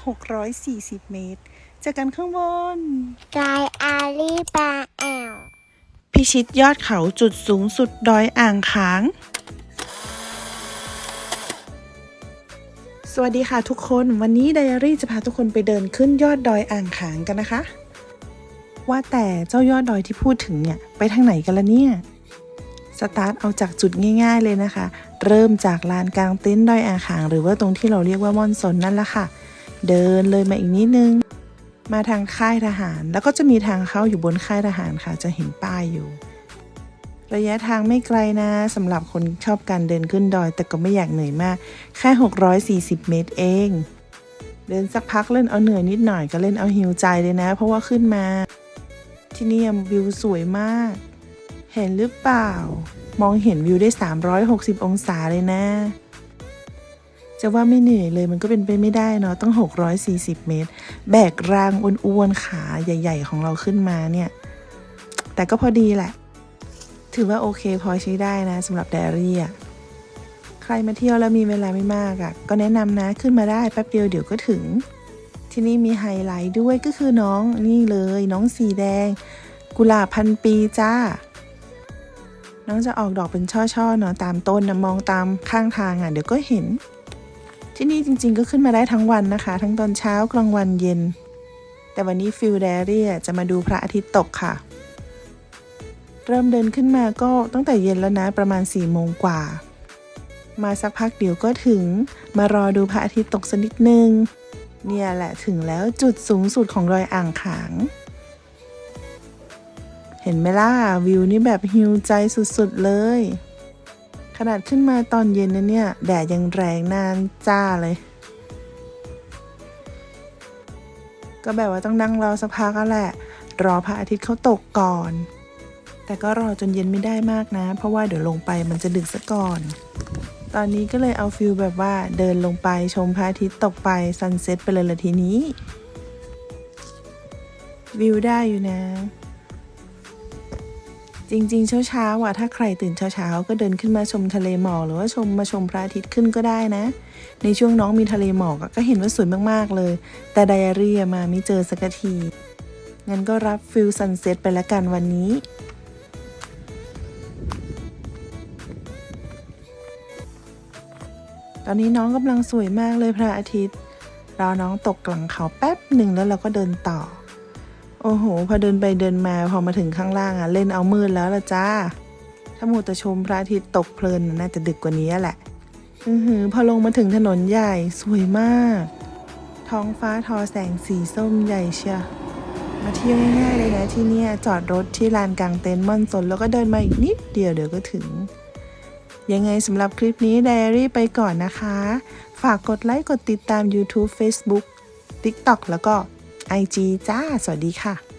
640 เมตรเจอกันข้างบนกายอาลีบาแอล พิชิตยอดเขาจุดสูงสุดดอยอ่างขาง สวัสดีค่ะทุกคน วันนี้ไดอารี่จะพาทุกคนไปเดินขึ้นยอดดอยอ่างขางกันนะคะ ว่าแต่เจ้ายอดดอยที่พูดถึงเนี่ย ไปทางไหนกันละเนี่ยสตาร์ทเอาจากจุดง่าย ๆ เลยนะคะ เริ่มจากลานกลางเต็นท์ดอยอ่างขาง หรือว่าตรงที่เราเรียกว่าม่อนสนนั่นแหละค่ะ เดินเลยมาอีกนิดนึง มาทางค่ายทหาร แล้วก็จะมีทางเข้าอยู่บนค่ายทหารค่ะ จะเห็นป้ายอยู่ ระยะทางไม่ไกลนะสำหรับคนชอบการเดินขึ้นดอย แต่ก็ไม่อยากเหนื่อยมาก แค่ 640 เมตรเอง เดินสักพักเล่นเอาเหนื่อยนิดหน่อยก็เล่นเอาหิวใจเลยนะ เพราะว่าขึ้นมา ที่นี่วิวสวยมาก เห็นหรือเปล่า มองเห็นวิวได้ 360 องศาเลยนะ จะว่าไม่เหนื่อยเลยมันก็เป็นไปไม่ได้เนาะต้อง 640 เมตร แบกรางอ้วนๆขาใหญ่ ๆ ของเราขึ้นมาเนี่ย แต่ก็พอดีแหละ ถือว่าโอเคพอใช้ได้นะสำหรับแดรี่อะใครมาเที่ยวแล้วมีเวลาไม่มากอะ่ะ ก็แนะนำนะขึ้นมาได้แป๊บเดียวเดี๋ยวก็ถึง ที่นี่มีไฮไลท์ด้วยก็คือน้องนี่เลย น้องสีแดง กุหลาบพันปีจ้า น้องจะออกดอกเป็นช่อๆเนาะตามต้นนะมองตามข้างทางอะ่ะเดี๋ยวก็เห็น ที่นี่จริงๆก็ขึ้นมาได้ทั้งวันนะคะ ทั้งตอนเช้ากลางวันเย็น แต่วันนี้ฟิลแดรี่จะมาดูพระอาทิตย์ตกค่ะ เริ่มเดินขึ้นมาก็ตั้งแต่เย็นแล้วนะประมาณ4ี่โมงกว่า มาสักพักเดี๋ยวก็ถึงมารอดูพระอาทิตย์ตกสักนิดนึง เนี่ยแหละถึงแล้วจุดสูงสุดของดอยอ่างขาง เห็นไหมล่ะวิวนี่แบบฮิวใจสุดๆเลย ขนาดขึ้นมาตอนเย็นนะเนี่ย แดดยังแรงนานจ้าเลย ก็แบบว่าต้องนั่งรอสักพักแล้วแหละ รอพระอาทิตย์เขาตกก่อน แต่ก็รอจนเย็นไม่ได้มากนะ เพราะว่าเดี๋ยวลงไปมันจะดึกซะก่อน ตอนนี้ก็เลยเอาฟิลแบบว่าเดินลงไปชมพระอาทิตย์ตกไปซันเซ็ตไปเลยละทีนี้ วิวได้อยู่นะ จริง ๆ เช้าๆอะถ้าใครตื่นเช้าๆ ก็เดินขึ้นมาชมทะเลหมอกหรือว่าชมมาชมพระอาทิตย์ขึ้นก็ได้นะ ในช่วงน้องมีทะเลหมอกก็เห็นว่าสวยมากๆเลย แต่ไดอารี่มาไม่เจอสักทีงั้นก็รับฟิลซันเซ็ตไปละกันวันนี้ตอนนี้น้องกำลังสวยมากเลยพระอาทิตย์รอน้องตกกลางเขาแป๊บหนึ่งแล้วเราก็เดินต่อ โอ้โห พอเดินไปเดินมาพอมาถึงข้างล่างอะ เล่นเอามืดแล้วละจ้า ถ้ามูแต่ชมพระอาทิตย์ตกเพลินน่ะน่าจะดึกกว่านี้แหละ อือหือ พอลงมาถึงถนนใหญ่สวยมาก ท้องฟ้าทอแสงสีส้มใหญ่เชียมาเที่ยวง่ายๆเลยนะที่เนี่ยจอดรถที่ลานกลางเต็นท์ม่อนสนแล้วก็เดินมาอีกนิดเดียวเดี๋ยวก็ถึง ยังไงสำหรับคลิปนี้ไดอารี่ไปก่อนนะคะ ฝากกดไลค์กดติดตาม YouTube Facebook TikTok แล้วก็ IG จ้า สวัสดีค่ะ